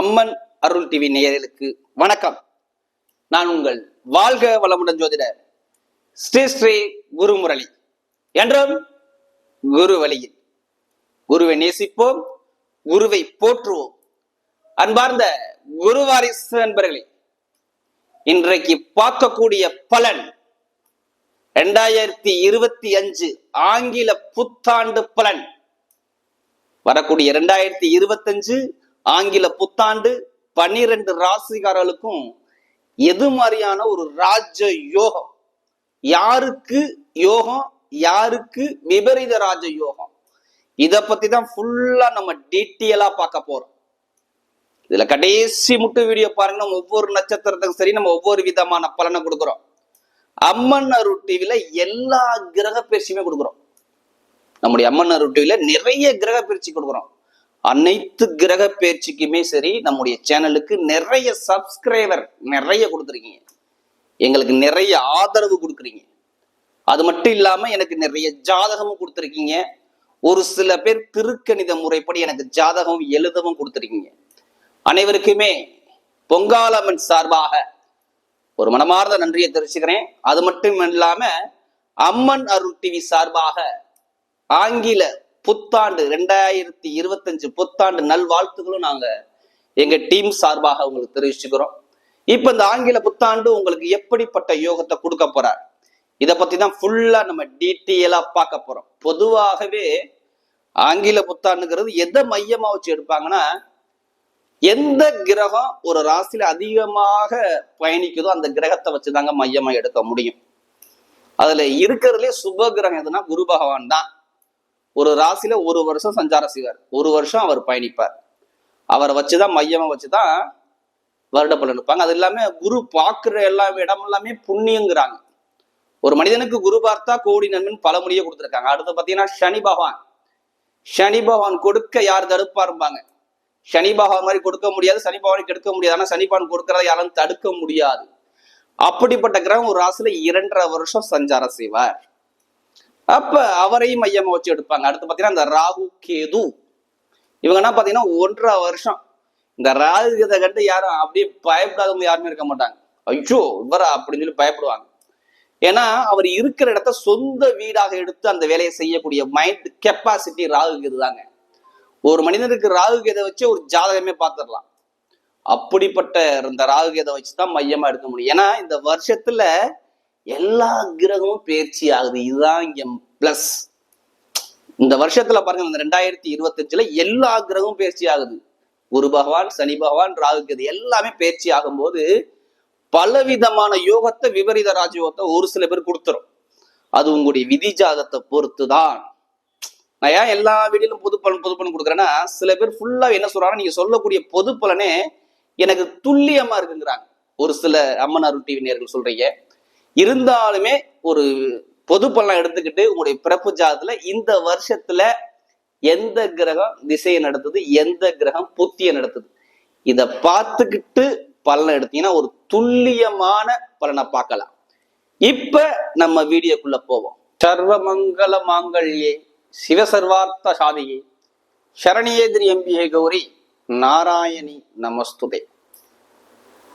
அம்மன் அருள் TV நேயர்களுக்கு வணக்கம். நான் உங்கள் வாழ்க வளமுடன் ஜோதிடர் ஸ்ரீ ஸ்ரீ குருமுரளி. என்றும் குரு வழியில் குருவை நேசிப்போம் குருவை போற்றுவோம். அன்பார்ந்த குருவாரிசு நண்பர்களே இன்றைக்கு பார்க்கக்கூடிய பலன் ரெண்டாயிரத்தி இருபத்தி அஞ்சு ஆங்கில புத்தாண்டு பலன். வரக்கூடிய இரண்டாயிரத்தி இருபத்தஞ்சு ஆங்கில புத்தாண்டு பன்னிரண்டு ராசிகாரர்களுக்கும் எது மாதிரியான ஒரு ராஜ யோகம்? யாருக்கு யோகம்? யாருக்கு விபரீத ராஜ யோகம்? இத பத்தி தான் ஃபுல்லா நம்ம டீட்டெயிலா பார்க்க போறோம். இதுல கடைசி முட்டு வீடியோ பாருங்க. நம்ம ஒவ்வொரு நட்சத்திரத்துக்கும் சரி நம்ம ஒவ்வொரு விதமான பலனை கொடுக்குறோம். அம்மன் அருள் டிவில எல்லா கிரக பயிற்சியுமே கொடுக்குறோம். நம்முடைய அம்மன் அருள் டிவில நிறைய கிரக பயிற்சி கொடுக்குறோம். அனைத்து கிரக பேச்சுக்குமே சரி நம்முடைய சேனலுக்கு நிறைய சப்ஸ்கிரைபர் நிறைய கொடுத்துருக்கீங்க. எங்களுக்கு நிறைய ஆதரவு கொடுக்குறீங்க. அது மட்டும் இல்லாமல் எனக்கு நிறைய ஜாதகமும் கொடுத்துருக்கீங்க. ஒரு சில பேர் திருக்கணித முறைப்படி எனக்கு ஜாதகம் எழுதவும் கொடுத்துருக்கீங்க. அனைவருக்குமே பொங்காலம்மன் சார்பாக ஒரு மனமார்ந்த நன்றியை தெரிவிச்சுக்கிறேன். அது மட்டும் இல்லாம அம்மன் அருள் டிவி சார்பாக ஆங்கில புத்தாண்டு ரெண்டாயிரத்தி இருபத்தஞ்சு புத்தாண்டு நல்வாழ்த்துகளும் நாங்க எங்க டீம் சார்பாக உங்களுக்கு தெரிவிச்சுக்கிறோம். இப்ப இந்த ஆங்கில புத்தாண்டு உங்களுக்கு எப்படிப்பட்ட யோகத்தை கொடுக்க போறார்? இதை பத்தி தான் ஃபுல்லா நம்ம டீட்டெயிலா பார்க்க போறோம். பொதுவாகவே ஆங்கில புத்தாண்டுங்கிறது எதை மையமா வச்சு எடுப்பாங்கன்னா எந்த கிரகம் ஒரு ராசியில அதிகமாக பயணிக்குதோ அந்த கிரகத்தை வச்சுதாங்க மையமா எடுக்க முடியும். அதுல இருக்கிறதுலே சுப கிரகம் எதுனா குரு பகவான் தான். ஒரு ராசியில ஒரு வருஷம் சஞ்சாரம் செய்வார். ஒரு வருஷம் அவர் பயணிப்பார். அவரை வச்சுதான் மையமா வச்சுதான் வருட பலன் இருப்பாங்க அது இல்லாம குரு பார்க்கிற எல்லா இடம் எல்லாமே புண்ணியங்கிறாங்க. ஒரு மனிதனுக்கு குரு பார்த்தா கோடி நன்மைன்னு பல மொழியை கொடுத்துருக்காங்க. அடுத்து பாத்தீங்கன்னா சனி பகவான். சனி பகவான் கொடுக்க யார் தடுப்பாருப்பாங்க சனி பகவான் மாதிரி கொடுக்க முடியாது சனி பகவானை கெடுக்க முடியாது. ஆனா சனி பகவான் கொடுக்கறத யாரும் தடுக்க முடியாது. அப்படிப்பட்ட கிரகம் ஒரு ராசியில இரண்டரை வருஷம் சஞ்சாரம் செய்வார். அப்ப அவரையும் மையமா வச்சு எடுப்பாங்க. அடுத்து பாத்தீங்கன்னா இந்த ராகு கேது. இவங்க என்ன பாத்தீங்கன்னா ஒன்றரை வருஷம். இந்த ராகு கேதை கண்டு யாரும் அப்படியே பயப்படாதவங்க யாருமே இருக்க மாட்டாங்க. ஐயோ இவரா அப்படின்னு சொல்லி பயப்படுவாங்க. ஏன்னா அவர் இருக்கிற இடத்த சொந்த வீடாக எடுத்து அந்த வேலையை செய்யக்கூடிய மைண்ட் கெப்பாசிட்டி ராகு கேது தாங்க. ஒரு மனிதனுக்கு ராகு கேதை வச்சு ஒரு ஜாதகமே பார்த்துடலாம் அப்படிப்பட்ட இந்த ராகு கேதை வச்சு தான் மையமா எடுக்க முடியும். ஏன்னா இந்த வருஷத்துல எல்லா கிரகமும் பயிற்சி ஆகுது. இதுதான் இங்க பிளஸ் இந்த வருஷத்துல பாருங்க இந்த ரெண்டாயிரத்தி இருபத்தஞ்சுல எல்லா கிரகமும் பயிற்சி ஆகுது. குரு பகவான் சனி பகவான் ராகு கேது எல்லாமே பயிற்சி ஆகும்போது பலவிதமான யோகத்தை விபரீத ராஜயோகத்தை ஒரு சில பேர் கொடுத்துரும். அது உங்களுடைய விதி ஜாதத்தை பொறுத்து தான் நான் ஏன் எல்லா வீடியிலும் பொது பலன் பொது பலன் கொடுக்குறேன்னா சில பேர் ஃபுல்லா என்ன சொல்றாங்க நீங்க சொல்லக்கூடிய பொது பலனே எனக்கு துல்லியமா இருக்குங்கிறாங்க. ஒரு சில அம்மன் அருள் டிவி நேர்கள் சொல்றீங்க. இருந்தாலுமே ஒரு பொது பலன் எடுத்துக்கிட்டு உங்களுடைய பிறப்பு ஜாதத்துல இந்த வருஷத்துல எந்த கிரகம் திசையை நடத்துது எந்த கிரகம் புத்தியை நடத்துது? இத பார்த்துக்கிட்டு பலனை எடுத்தீங்கன்னா ஒரு துல்லியமான பலனை பார்க்கலாம். இப்ப நம்ம வீடியோக்குள்ள போவோம். சர்வமங்கல மாங்கல்யே சிவசர்வார்த்த சாதியே சரணியேதிரி எம்பியே கௌரி நாராயணி நமஸ்துதே.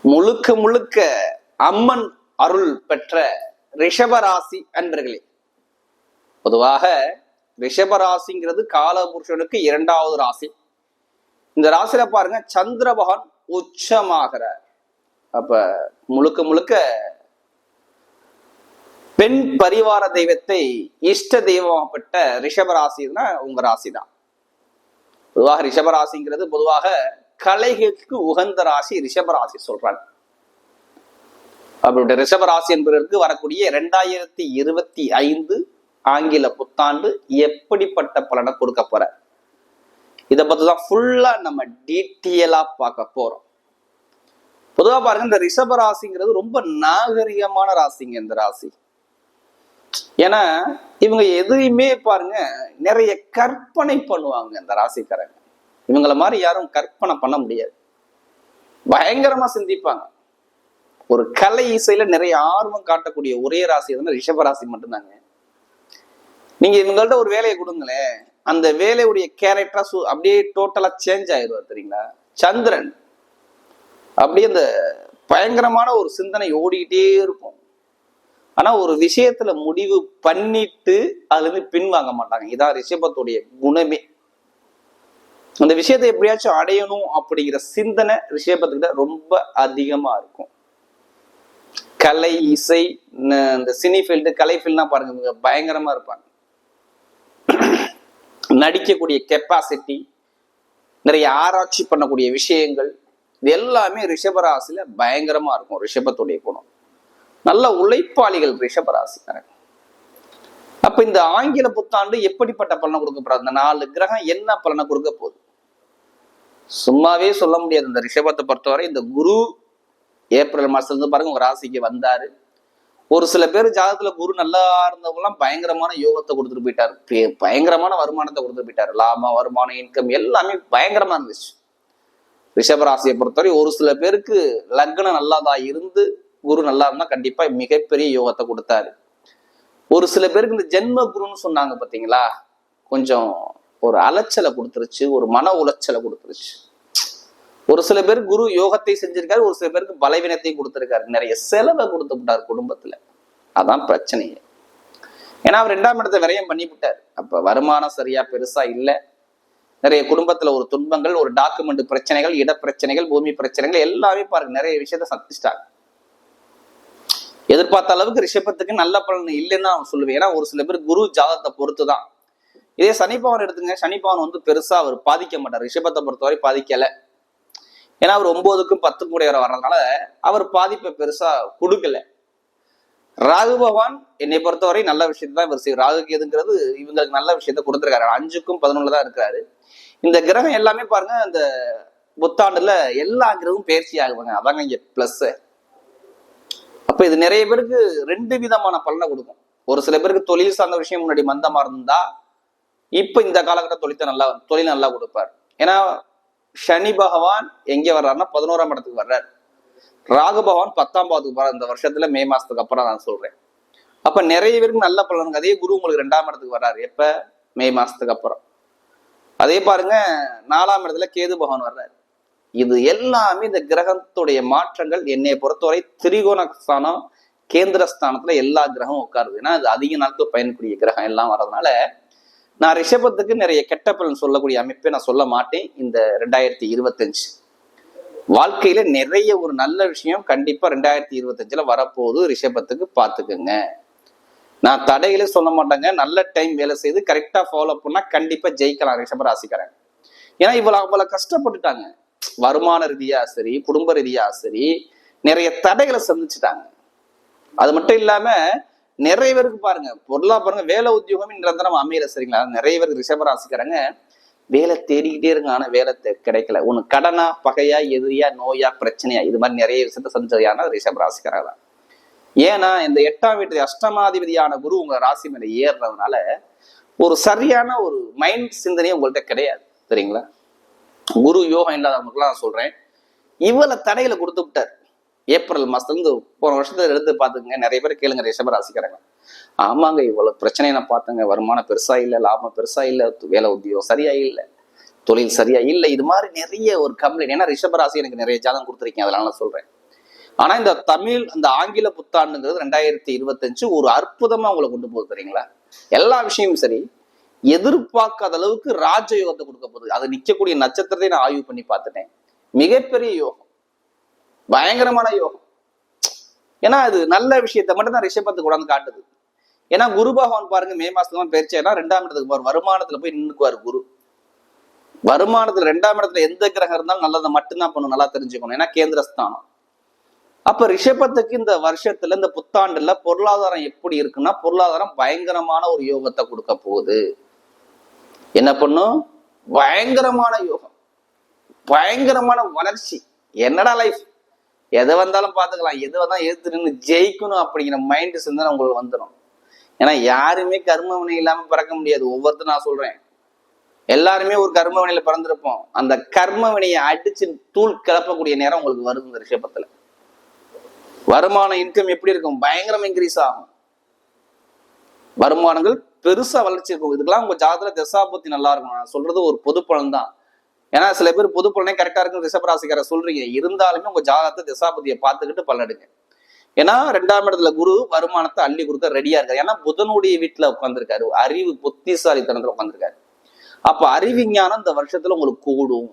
முழுக்க முழுக்க அம்மன் அருள் பெற்ற ரிஷபராசி அன்பர்களே. பொதுவாக ரிஷபராசிங்கிறது காலபுருஷனுக்கு இரண்டாவது ராசி. இந்த ராசியில பாருங்க சந்திர பகவான் உச்சமாகிறார். அப்ப முழுக்க முழுக்க பெண் பரிவார தெய்வத்தை இஷ்ட தெய்வமாகப்பட்ட ரிஷபராசினா உங்க ராசி தான் பொதுவாக ரிஷபராசிங்கிறது பொதுவாக கலைகளுக்கு உகந்த ராசி ரிஷபராசி சொல்றாங்க. அப்படிப்பட்ட ரிஷபராசி என்பதற்கு வரக்கூடிய இரண்டாயிரத்தி இருபத்தி ஐந்து ஆங்கில புத்தாண்டு எப்படிப்பட்ட பலனை கொடுக்க போற? இதை பத்தி தான் ஃபுல்லா நம்ம டீட்டெயிலா பார்க்க போறோம். பொதுவா பாருங்க இந்த ரிஷப ராசிங்கிறது ரொம்ப நாகரிகமான ராசிங்க இந்த ராசி. ஏன்னா இவங்க எதையுமே பாருங்க நிறைய கற்பனை பண்ணுவாங்க இந்த ராசிக்காரங்க. இவங்கள மாதிரி யாரும் கற்பனை பண்ண முடியாது. பயங்கரமா சிந்திப்பாங்க. ஒரு கலை இசையில நிறைய ஆர்வம் காட்டக்கூடிய ஒரே ராசி எதுனா ரிஷப ராசி மட்டும்தாங்க. நீங்க இவங்கள்ட்ட ஒரு வேலையை கொடுங்களேன். அந்த வேலையுடைய கேரக்டரா அப்படியே டோட்டலா சேஞ்ச் ஆயிடுவார் தெரியுங்களா? சந்திரன். அப்படியே அந்த பயங்கரமான ஒரு சிந்தனை ஓடிக்கிட்டே இருக்கும். ஆனா ஒரு விஷயத்துல முடிவு பண்ணிட்டு அதுல இருந்து பின்வாங்க மாட்டாங்க. இதான் ரிஷபத்துடைய குணமே. அந்த விஷயத்தை எப்படியாச்சும் அடையணும் அப்படிங்கிற சிந்தனை ரிஷபத்துக்கிட்ட ரொம்ப அதிகமா இருக்கும். கலை இசை இந்த சினி ஃபீல்டு கலை ஃபீல்ட்லாம் பாருங்க இவங்க பயங்கரமா இருப்பாங்க. நடிக்கக்கூடிய கெப்பாசிட்டி நிறைய ஆராய்ச்சி பண்ணக்கூடிய விஷயங்கள் இது எல்லாமே ரிஷபராசியில பயங்கரமா இருக்கும் ரிஷபத்துடைய குணம். நல்ல உழைப்பாளிகள் ரிஷபராசி அப்ப இந்த ஆங்கில புத்தாண்டு எப்படிப்பட்ட பலனை கொடுக்க போறாரு? இந்த நாலு கிரகம் என்ன பலனை கொடுக்க போகுது? சும்மாவே சொல்ல முடியாது இந்த ரிஷபத்தை பொறுத்தவரை இந்த குரு ஏப்ரல் மாசத்துலேருந்து பாருங்க உங்க ராசிக்கு வந்தார். ஒரு சில பேர் ஜாதகத்தில் குரு நல்லா இருந்தவங்கலாம் பயங்கரமான யோகத்தை கொடுத்துட்டு போயிட்டார். பே- பயங்கரமான வருமானத்தை கொடுத்துட்டு போயிட்டார். லாபம் வருமானம் இன்கம் எல்லாமே பயங்கரமாக இருந்துச்சு. ரிஷபராசியை பொறுத்தவரை ஒரு சில பேருக்கு லக்னம் நல்லாதான் இருந்து குரு நல்லா இருந்தால் கண்டிப்பாக மிகப்பெரிய யோகத்தை கொடுத்தாரு. ஒரு சில பேருக்கு இந்த ஜென்ம குருன்னு சொன்னாங்க பார்த்தீங்களா கொஞ்சம் ஒரு அலைச்சலை கொடுத்துருச்சு ஒரு மன உளைச்சலை கொடுத்துருச்சு. ஒரு சில பேர் குரு யோகத்தை செஞ்சிருக்காரு ஒரு சில பேருக்கு பலவீனத்தையும் கொடுத்திருக்காரு. நிறைய செலவை கொடுத்து விட்டார் குடும்பத்துல. அதான் பிரச்சனையே. ஏன்னா அவர் ரெண்டாம் இடத்தை விரயம் பண்ணி விட்டார் அப்ப வருமானம் சரியா பெருசா இல்லை. நிறைய குடும்பத்துல ஒரு துன்பங்கள் ஒரு டாக்குமெண்ட் பிரச்சனைகள் இட பிரச்சனைகள் பூமி பிரச்சனைகள் எல்லாமே பாருங்க நிறைய விஷயத்த சந்திச்சிட்டாங்க. எதிர்பார்த்த அளவுக்கு ரிஷபத்துக்கு நல்ல பலன் இல்லைன்னு நான் சொல்லுவேன். ஏன்னா ஒரு சில பேர் குரு ஜாதகத்தை பொறுத்து தான் இதே சனிப்பவன் எடுத்துங்க. சனிப்பவன் வந்து பெருசா அவர் பாதிக்க மாட்டார். ரிஷபத்தை பொறுத்தவரை பாதிக்கலை. ஏன்னா அவர் ஒன்பதுக்கும் பத்து கூடியவரை வர்றதுனால அவர் பாதிப்பை பெருசா கொடுக்கல. ராகு பகவான் என்னை பொறுத்தவரை நல்ல விஷயத்தை தான் இவர் செய்யும் ராகு கேதுங்கிறது இவங்களுக்கு நல்ல விஷயத்த கொடுத்துருக்காரு. அஞ்சுக்கும் பதினொன்று தான் இருக்கிறாரு. இந்த கிரகம் எல்லாமே பாருங்க இந்த புத்தாண்டுல எல்லா கிரகமும் பயிற்சி ஆகுவாங்க அதாங்க இங்க பிளஸ் அப்ப இது நிறைய பேருக்கு ரெண்டு விதமான பலனை கொடுக்கும். ஒரு சில பேருக்கு தொழில் சார்ந்த விஷயம் முன்னாடி மந்தமா இருந்தா இப்ப இந்த காலகட்ட தொழில் நல்லா தொழில் நல்லா கொடுப்பார். ஏன்னா சனி பகவான் எங்க வர்றாருன்னா பதினோராம் இடத்துக்கு வர்றாரு. ராகு பகவான் பத்தாம் பாவத்துக்கு வர இந்த வருஷத்துல மே மாசத்துக்கு அப்புறம் நான் சொல்றேன். அப்ப நிறைய பேருக்கு நல்ல பலன் அதே குரு உங்களுக்கு ரெண்டாம் இடத்துக்கு வர்றாரு. எப்ப? மே மாசத்துக்கு அப்புறம். அதே பாருங்க நாலாம் இடத்துல கேது பகவான் வர்றாரு. இது எல்லாமே இந்த கிரகத்துடைய மாற்றங்கள் என்னை பொறுத்தவரை திரிகோணஸ்தானம் கேந்திரஸ்தானத்துல எல்லா கிரகமும் உட்காருது. ஏன்னா அது அதிக நாட்கள் பயன்படக்கூடிய கிரகம் எல்லாம் வர்றதுனால நான் ரிஷபத்துக்கு நிறைய கெட்ட பலன் சொல்லக்கூடிய அமைப்பை நான் சொல்ல மாட்டேன். இந்த ரெண்டாயிரத்தி இருபத்தஞ்சு வாழ்க்கையில நிறைய ஒரு நல்ல விஷயம் கண்டிப்பா ரெண்டாயிரத்தி இருபத்தஞ்சுல வரப்போகுது. ரிஷபத்துக்கு பார்த்துக்குங்க. நான் தடையில சொல்ல மாட்டேங்க. நல்ல டைம் வேலை செய்து கரெக்டா ஃபாலோ பண்ணா கண்டிப்பா ஜெயிக்கலாம் ரிஷப ராசிக்காரங்க ஏன்னா இவ்வளவு அவ்வளவு கஷ்டப்பட்டுட்டாங்க. வருமான ரீதியா சரி குடும்ப ரீதியா சரி நிறைய தடைகளை சந்திச்சுட்டாங்க. அது மட்டும் இல்லாம நிறைய பேருக்கு பாருங்க பொருளா பாருங்க வேலை உத்தியோகமே நிரந்தரம் அமையல சரிங்களா? நிறைய பேருக்கு ரிஷபராசிக்காரங்க வேலை தேடிக்கிட்டே இருங்க ஆனா வேலை கிடைக்கல. ஒண்ணு கடனா பகையா எதிரியா நோயா பிரச்சனையா இது மாதிரி நிறைய விஷயத்த சந்திச்சதுயான ரிஷப ராசிக்காரங்க தான். ஏன்னா இந்த எட்டாம் வீட்டு அஷ்டமாதிபதியான குரு உங்க ராசி மேல ஏறுறதுனால ஒரு சரியான ஒரு மைண்ட் சிந்தனையே உங்கள்கிட்ட கிடையாது சரிங்களா? குரு யோகம் இல்லாதவங்களுக்குலாம் நான் சொல்றேன். இவ்வளவு தடைகளை கொடுத்து விட்டார். ஏப்ரல் மாசத்துல இருந்து போன வருஷத்துல எடுத்து பாத்துக்கங்க நிறைய பேர் கேளுங்க ரிஷப ராசிக்காரங்க. ஆமாங்க இவ்வளோ பிரச்சனையை நான் பார்த்தேங்க. வருமானம் பெருசா இல்லை லாபம் பெருசா இல்லை வேலை உத்தியோகம் சரியா இல்லை தொழில் சரியா இல்லை. இது மாதிரி நிறைய ஒரு கம்ப்ளைண்ட் ஏன்னா ரிஷப ராசி எனக்கு நிறைய ஜாதகம் கொடுத்துருக்கீங்க அதனால நான் சொல்றேன். ஆனா இந்த தமிழ் அந்த ஆங்கில புத்தாண்டுங்கிறது ரெண்டாயிரத்தி இருபத்தஞ்சு ஒரு அற்புதமா உங்களை கொண்டு போகுது தெரியுங்களா? எல்லா விஷயமும் சரி எதிர்பார்க்காத அளவுக்கு ராஜயோகத்தை கொடுக்க போகுது. அது நிக்கக்கூடிய நட்சத்திரத்தை நான் ஆய்வு பண்ணி பார்த்துட்டேன். மிகப்பெரிய யோகம். பயங்கரமான யோகம். ஏன்னா அது நல்ல விஷயத்த மட்டும் தான் ரிஷபத்துக்கு கொண்டாந்து காட்டுது. ஏன்னா குரு பகவான் பாருங்க மே மாசத்துக்கு தான் ரெண்டாம் இடத்துக்கு போவார். வருமானத்துல போய் நின்றுக்குவார் குரு. வருமானத்துல ரெண்டாம் இடத்துல எந்த கிரகம் இருந்தாலும் நல்லதை மட்டும்தான் பண்ணும் நல்லா தெரிஞ்சுக்கணும். ஏன்னா கேந்திரஸ்தானம். அப்ப ரிஷபத்துக்கு இந்த வருஷத்துல இந்த புத்தாண்டுல பொருளாதாரம் எப்படி இருக்குன்னா பொருளாதாரம் பயங்கரமான ஒரு யோகத்தை கொடுக்க போகுது. என்ன பண்ணும்? பயங்கரமான யோகம். பயங்கரமான வளர்ச்சி. என்னடா லைஃப் எதை வந்தாலும் பார்த்துக்கலாம். எது வந்தாலும் எதிர்த்து நின்று ஜெயிக்கணும் அப்படிங்கிற மைண்ட் சிந்தனை உங்களுக்கு வந்துடும் ஏன்னா யாருமே கர்ம வினை இல்லாமல் பிறக்க முடியாது. ஒவ்வொருத்தரும் நான் சொல்றேன். எல்லாருமே ஒரு கர்ம வினையில பிறந்திருப்போம். அந்த கர்ம வினையை அடிச்சு தூள் கிளப்பக்கூடிய நேரம் உங்களுக்கு வருது இந்த ரிஷபத்துல. வருமான இன்கம் எப்படி இருக்கும்? பயங்கரம் இன்க்ரீஸ் ஆகும். வருமானங்கள் பெருசா வளர்ச்சி இருக்கும். இதுக்கெல்லாம் உங்க ஜாதகத்துல தசாபுத்தி நல்லா இருக்கும் நான் சொல்றது ஒரு பொது பலன் தான். ஏன்னா சில பேர் புது பலனே கரெக்டா இருக்குன்னு ரிஷபராசிக்கார சொல்றீங்க. இருந்தாலுமே உங்க ஜாதகத்தை திசாபதியை பார்த்துக்கிட்டு பலனெடுங்க ஏன்னா ரெண்டாம் இடத்துல குரு வருமானத்தை அள்ளி கொடுக்க ரெடியா இருக்காரு. ஏன்னா புதனுடைய வீட்டுல உட்காந்துருக்காரு அறிவு புத்திசாலித்தனத்துல உட்காந்துருக்காரு அப்ப அறிவிஞ்ஞானம் இந்த வருஷத்துல உங்களுக்கு கூடும்.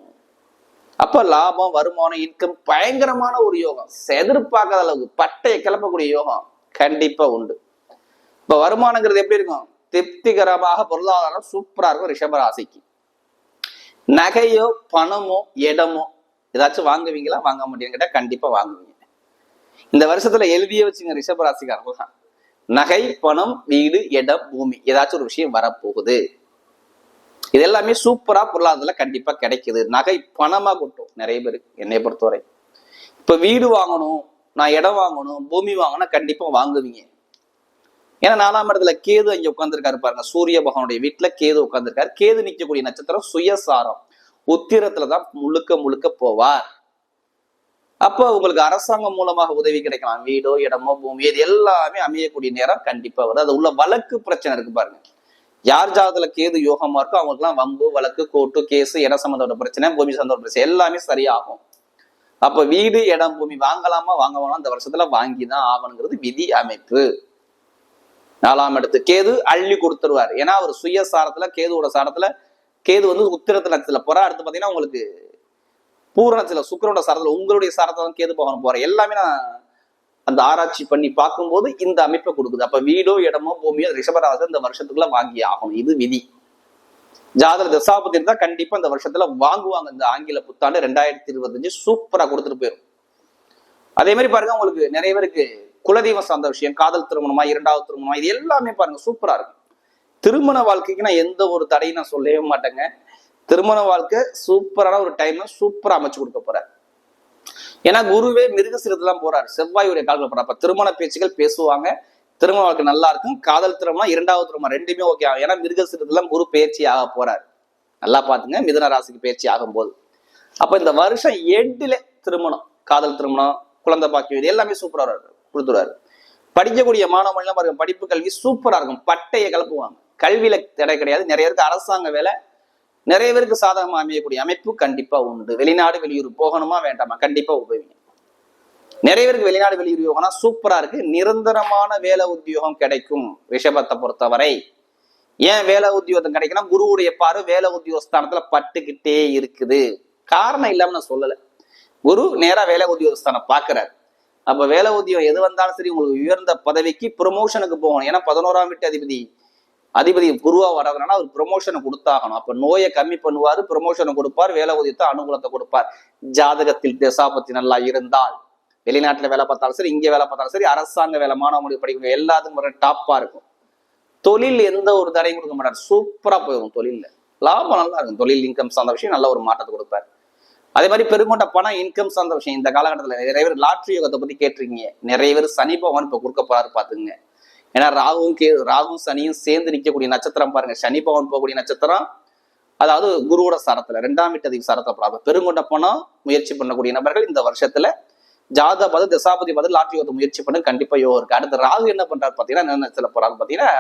அப்ப லாபம் வருமானம் இன்கம் பயங்கரமான ஒரு யோகம். எதிர்பார்க்காத அளவுக்கு பட்டையை கிளப்பக்கூடிய யோகம் கண்டிப்பா உண்டு. இப்ப வருமானங்கிறது எப்படி இருக்கும்? திருப்திகரமாக பொருளாதாரம் சூப்பரா இருக்கும் ரிஷபராசிக்கு. நகையோ பணமோ இடமோ ஏதாச்சும் வாங்குவீங்களா? வாங்க முடியும் கேட்டால் கண்டிப்பா வாங்குவீங்க. இந்த வருஷத்துல எழுதியே வச்சுங்க ரிஷபராசிக்காரர்கள். தான் நகை பணம் வீடு இடம் பூமி. ஏதாச்சும் ஒரு விஷயம் வரப்போகுது. இது எல்லாமே சூப்பரா பொருளாதாரத்துல கண்டிப்பா கிடைக்குது. நகை பணமா கொட்டும். நிறைய பேருக்கு என்னை பொறுத்தவரை. இப்ப வீடு வாங்கணும் நான் இடம் வாங்கணும் பூமி வாங்கினா கண்டிப்பா வாங்குவீங்க. ஏன்னா நாலாம் இடத்துல கேது அங்க உட்காந்துருக்காரு பாருங்க. சூரிய பகவானுடைய வீட்டுல கேது உட்காந்துருக்காரு கேது நிற்கக்கூடிய நட்சத்திரம் சுயசாரம். உத்திரத்துலதான் முழுக்க முழுக்க போவார். அப்போ உங்களுக்கு அரசாங்கம் மூலமாக உதவி கிடைக்கலாம். வீடோ இடமோ பூமி இது எல்லாமே அமையக்கூடிய நேரம் கண்டிப்பா வரும். அது உள்ள வழக்கு பிரச்சனை இருக்கு பாருங்க. யார் ஜாதத்துல கேது யோகமா இருக்கோ அவங்களுக்குலாம் வம்பு வழக்கு கோர்ட்டு கேஸ் இட சம்பந்தப்பட்ட பிரச்சனை பூமி சம்பந்தப்பட்ட பிரச்சனை எல்லாமே சரியாகும். அப்ப வீடு இடம் பூமி வாங்கலாமா வாங்க வேணாம் இந்த வருஷத்துல வாங்கி தான் ஆகணுங்கிறது விதி அமைப்பு. நாலாம் இடத்து கேது அள்ளி கொடுத்துருவார். ஏன்னா அவர் சுய சாரத்துல கேதுவோட சாரத்துல கேது வந்து உத்திரத்து நட்சத்திரத்துல போறா அடுத்து பாத்தீங்கன்னா உங்களுக்கு பூரணத்துல சுக்கரோட சாரத்துல உங்களுடைய சாரத்துல தான் கேது போகணும் போற எல்லாமே நான் அந்த ஆராய்ச்சி பண்ணி பார்க்கும்போது இந்த அமைப்பை கொடுக்குது. அப்ப வீடோ இடமோ பூமியோ ரிஷபராசி இந்த வருஷத்துக்குள்ள வாங்கி ஆகணும். இது விதி. ஜாதக தசாபதி இருந்தா கண்டிப்பா இந்த வருஷத்துல வாங்குவாங்க. இந்த ஆங்கில புத்தாண்டு ரெண்டாயிரத்தி இருபத்தஞ்சு சூப்பரா கொடுத்துட்டு போயிடும் அதே மாதிரி பாருங்க உங்களுக்கு நிறைய பேருக்கு குலதெய்வம் சார்ந்த விஷயம் காதல் திருமணமா இரண்டாவது திருமணமா இது எல்லாமே பாருங்க சூப்பரா இருக்கும். திருமண வாழ்க்கைக்கு நான் எந்த ஒரு தடையும் நான் சொல்லவே மாட்டேங்க. திருமண வாழ்க்கை சூப்பரான ஒரு டைம் சூப்பரா அமைச்சு கொடுக்க போறார். ஏன்னா குருவே மிருகசிரத்துலாம் போறாரு. செவ்வாயுடைய கால்கள் போறாரு. அப்ப திருமண பேச்சுகள் பேசுவாங்க. திருமண வாழ்க்கை நல்லா இருக்கும். காதல் திருமணம் இரண்டாவது திருமணம் ரெண்டுமே ஓகே ஆகும். ஏன்னா மிருகசிரத்துலாம் குரு பயிற்சி ஆக போறாரு. நல்லா பாத்துங்க மிதன ராசிக்கு பயிற்சி ஆகும் போது அப்ப இந்த வருஷம் எட்டுல திருமணம் காதல் திருமணம் குழந்தை பாக்கியம் இது எல்லாமே சூப்பரா இருக்கும். கொடுத்துருவாரு படிக்கக்கூடிய மாணவர்கள்லாம் பாருங்க படிப்பு கல்வி சூப்பரா இருக்கும். பட்டையை கலப்புவாங்க. கல்வியில தடை கிடையாது. நிறைய பேருக்கு அரசாங்க வேலை நிறைய பேருக்கு சாதகமா அமையக்கூடிய அமைப்பு கண்டிப்பா உண்டு. வெளிநாடு வெளியூர் போகணுமா வேண்டாமா? கண்டிப்பா உபயோகிங்க. நிறைய பேருக்கு வெளிநாடு வெளியூர் யோகம்னா சூப்பரா இருக்கு. நிரந்தரமான வேலை உத்தியோகம் கிடைக்கும் ரிஷபத்தை பொறுத்தவரை. ஏன் வேலை உத்தியோகம் கிடைக்குன்னா குருவுடைய பார்வை வேலை உத்தியோகஸ்தானத்துல பட்டுக்கிட்டே இருக்குது. காரணம் இல்லாம நான் சொல்லலை. குரு நேரா வேலை உத்தியோகஸ்தானம் பாக்குறாரு அப்ப வேலை ஊதியம் எது வந்தாலும் சரி உங்களுக்கு உயர்ந்த பதவிக்கு ப்ரொமோஷனுக்கு போகணும். ஏன்னா பதினோராம் வீட்டு அதிபதி அதிபதி குருவா வர்றதுனால அவர் ப்ரொமோஷனை கொடுத்தாகணும். அப்ப நோயை கம்மி பண்ணுவாரு ப்ரொமோஷனை கொடுப்பார் வேலை ஊதியத்தை அனுகூலத்தை கொடுப்பார். ஜாதகத்தில் தசாபத்தி நல்லா இருந்தால் வெளிநாட்டுல வேலை பார்த்தாலும் சரி இங்க வேலை பார்த்தாலும் சரி அரசாங்க வேலை மாணவ படிக்கணும் எல்லாத்துக்கும் டாப்பா இருக்கும். தொழில் எந்த ஒரு தடையும் கொடுக்க மாட்டார். சூப்பரா போயிடும் தொழில்ல. லாபம் நல்லா இருக்கும். தொழில் இன்கம் சார்ந்த விஷயம் நல்ல ஒரு மாற்றத்தை கொடுப்பார். அதே மாதிரி பெருங்கொண்ட பணம் இன்கம் சார்ந்த விஷயம். இந்த காலகட்டத்தில் நிறைய பேர் லாட்ரி யோகத்தை பத்தி கேட்டிருக்கீங்க. நிறைய பேர் சனி பகவான் இப்போ கொடுக்க போறாரு பாத்துங்க ஏன்னா ராகுவும் கே ராகுவும் சனியும் சேர்ந்து நிற்கக்கூடிய நட்சத்திரம் பாருங்க. சனி பகவான் போகக்கூடிய நட்சத்திரம் அதாவது குருவோட சரத்துல ரெண்டாம் வீட்டதிக சரத்தை போறாங்க பெருங்கொண்ட பணம் முயற்சி பண்ணக்கூடிய நபர்கள் இந்த வருஷத்துல ஜாத பத தசாபதி பத லாட்ரி யோகத்தை முயற்சி பண்ண கண்டிப்பா யோகம் இருக்கு. அடுத்து ராகு என்ன பண்றாரு பாத்தீங்கன்னா என்ன நட்சத்திர போறாரு பாத்தீங்கன்னா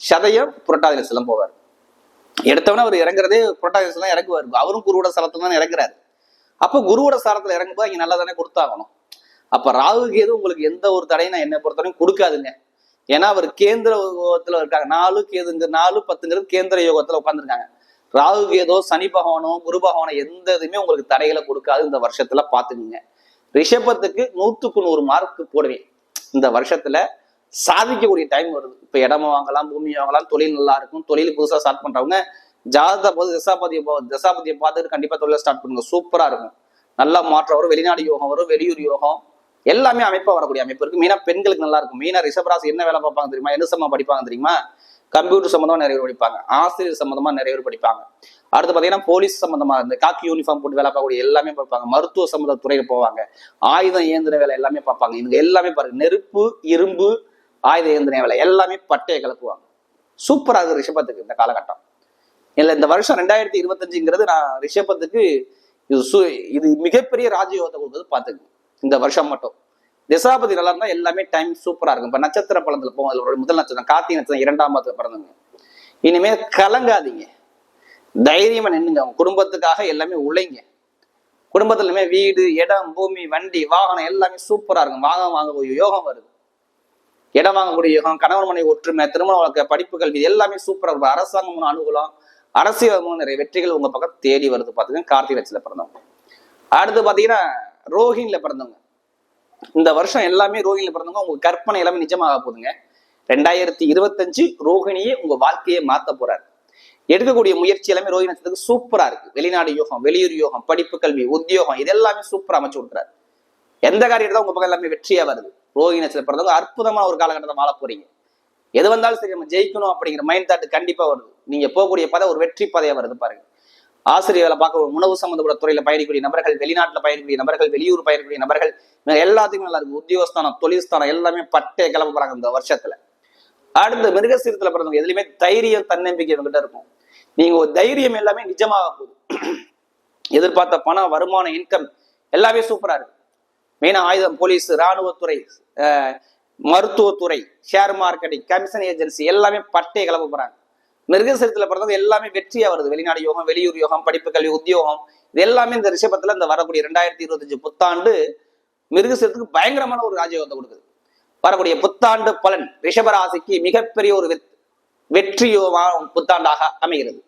சதயம் புரட்டாதி நட்சத்திரம் போவார். எடுத்தவன அவர் இறங்குறதே புரட்டாதி நட்சத்திரம் இறங்குவார். அவரும் குருவோட சரத்துல தான் இறங்குறாரு. அப்ப குருவோட சாரத்துல இறங்கும்போது இங்க நல்லா தானே கொடுத்தாகணும். அப்ப ராகுக்கு எதுவும் உங்களுக்கு எந்த ஒரு தடையும் நான் என்னை பொறுத்தவரைக்கும் கொடுக்காதுங்க. ஏன்னா அவர் கேந்திர யோகத்துல இருக்காங்க. நாலு கேதுங்க நாலு பத்துங்கிறது கேந்திர யோகத்துல உட்காந்துருக்காங்க ராகு கேதோ சனி பகவானோ குரு பகவானோ எந்த இதுவுமே உங்களுக்கு தடைகளை கொடுக்காது இந்த வருஷத்துல பார்த்துக்குங்க. ரிஷபத்துக்கு நூத்துக்கு நூறு மார்க் போடுவேன். இந்த வருஷத்துல சாதிக்கக்கூடிய டைம் வருது. இப்போ இடமா வாங்கலாம் பூமி வாங்கலாம் தொழில் நல்லா இருக்கும். தொழில் புதுசா ஸ்டார்ட் பண்றவங்க ஜாதகத்தை போது தசாபதியை தசாபதியை பார்த்துட்டு கண்டிப்பா தொழிலை ஸ்டார்ட் பண்ணுங்க. சூப்பரா இருக்கும். நல்லா மாற்றம் வரும். வெளிநாடு யோகம் வரும். வெளியூர் யோகம். எல்லாமே அமைப்பா வரக்கூடிய அமைப்பு இருக்கு. மீனா பெண்களுக்கு நல்லா இருக்கும். மீனா ரிஷபராசி என்ன வேலை பார்ப்பாங்க தெரியுமா? என்ன சம்பந்தமா படிப்பாங்க தெரியுமா? கம்ப்யூட்டர் சம்மந்தமா நிறைய பேர் படிப்பாங்க. ஆசிரியர் சம்மந்தமா நிறைய பேர் படிப்பாங்க. அடுத்து பாத்தீங்கன்னா போலீஸ் சம்மந்தமா இந்த காக்கி யூனிஃபார்ம் போட்டு வேலை பார்க்கக்கூடிய எல்லாமே பார்ப்பாங்க. மருத்துவ சம்மந்த துறையில போவாங்க. ஆயுதம் இயந்திர வேலை எல்லாமே பார்ப்பாங்க. இங்க எல்லாமே பாருங்க. நெருப்பு இரும்பு ஆயுத இயந்திர வேலை எல்லாமே பட்டையை கலக்குவாங்க. சூப்பரா இருக்கு ரிஷபத்துக்கு இந்த காலகட்டம். இல்லை இந்த வருஷம் ரெண்டாயிரத்தி இருபத்தஞ்சுங்கிறது நான் ரிஷபத்துக்கு இது சு- இது மிகப்பெரிய ராஜயோகத்தை கொடுக்குறது பார்த்துக்கு இந்த வருஷம் மட்டும். திசாபதி நல்லா இருந்தால் எல்லாமே டைம் சூப்பராக இருக்கும். இப்போ நட்சத்திர பழத்தில் போகும். அதில் ஒரு முதல் நட்சத்திரம் கார்த்திகை நட்சத்திரம் இரண்டாம் பாதத்துல பிறந்தவங்க இனிமேல் கலங்காதீங்க. தைரியமாக நின்னுங்க. அவங்க குடும்பத்துக்காக எல்லாமே உழைங்க. குடும்பத்துலையுமே வீடு இடம் பூமி வண்டி வாகனம் எல்லாமே சூப்பராக இருக்கும். வாகனம் வாங்கக்கூடிய யோகம் வருது. இடம் வாங்கக்கூடிய யோகம் கணவன் மனை ஒற்றுமை திருமண வழக்க படிப்பு கல்வி இது எல்லாமே சூப்பராக இருக்கும். அரசாங்கம் அனுகூலம் அரசியல் நிறைய வெற்றிகள் உங்க பக்கம் தேடி வருது பாத்தீங்கன்னா கார்த்திகை லட்சத்துல பிறந்தவங்க. அடுத்து பாத்தீங்கன்னா ரோஹிணில பிறந்தவங்க. இந்த வருஷம் எல்லாமே ரோஹிணில பிறந்தவங்க. உங்க கற்பனை எல்லாமே நிஜமாக போகுதுங்க. ரெண்டாயிரத்தி இருபத்தஞ்சு ரோஹிணியே உங்க வாழ்க்கையை மாத்த போறாரு. எடுக்கக்கூடிய முயற்சி எல்லாமே ரோஹிணி நட்சத்திரத்துக்கு சூப்பரா இருக்கு. வெளிநாடு யோகம் வெளியூர் யோகம் படிப்பு கல்வி உத்தியோகம் இது எல்லாமே சூப்பரா அமைச்சு கொடுக்குறாரு. எந்த காரியத்தை உங்க பக்கம் எல்லாமே வெற்றியா வருது? ரோஹிணி நட்சத்திரம் பிறந்தவங்க. அற்புதமான ஒரு காலகட்டத்தை வாழ போறீங்க. எது வந்தாலும் சரி நம்ம ஜெயிக்கணும் அப்படிங்கிற மைண்ட் தாட் கண்டிப்பா வருது. நீங்க போகக்கூடிய பதை ஒரு வெற்றி பதையா வருது பாருங்க. ஆசிரியர் வேலை பார்க்க உணவு சம்பந்தப்பட்ட துறையில பயணிக்கக்கூடிய நபர்கள் வெளிநாட்டுல பயணக்கூடிய நபர்கள் வெளியூர் பயணிக்கக்கூடிய நபர்கள் எல்லாத்துக்கும் நல்லா இருக்கு உத்தியோகஸ்தானம் தொழில்ஸ்தானம் எல்லாமே பட்டே கிளம்ப போறாங்க இந்த வருஷத்துல. அடுத்து மிருகசீரத்துல பிறந்தவங்க எதுலையுமே தைரியம் தன்னம்பிக்கை இவங்ககிட்ட இருக்கும். நீங்க ஒரு தைரியம் எல்லாமே நிஜமாக போகுது. எதிர்பார்த்த பணம் வருமானம் இன்கம் எல்லாமே சூப்பரா இருக்கு. மெயினா ஆயுதம் போலீஸ் ராணுவத்துறை அஹ், மருத்துவத்துறை ஷேர் மார்க்கெட்டிங் கமிஷன் ஏஜென்சி எல்லாமே பட்டையை கிளம்ப போறாங்க. மிருகசீரத்துல பிறந்தவங்க எல்லாமே வெற்றியா வருது வெளிநாடு யோகம் வெளியூர் யோகம் படிப்பு கல்வி உத்தியோகம் இது எல்லாமே இந்த ரிஷபத்துல இந்த வரக்கூடிய ரெண்டாயிரத்தி இருபத்தஞ்சு புத்தாண்டு மிருகசரத்துக்கு பயங்கரமான ஒரு ராஜயோகத்தை கொடுக்குது. வரக்கூடிய புத்தாண்டு பலன் ரிஷபராசிக்கு மிகப்பெரிய ஒரு வெத்- வெற்றியோ புத்தாண்டாக அமைகிறது.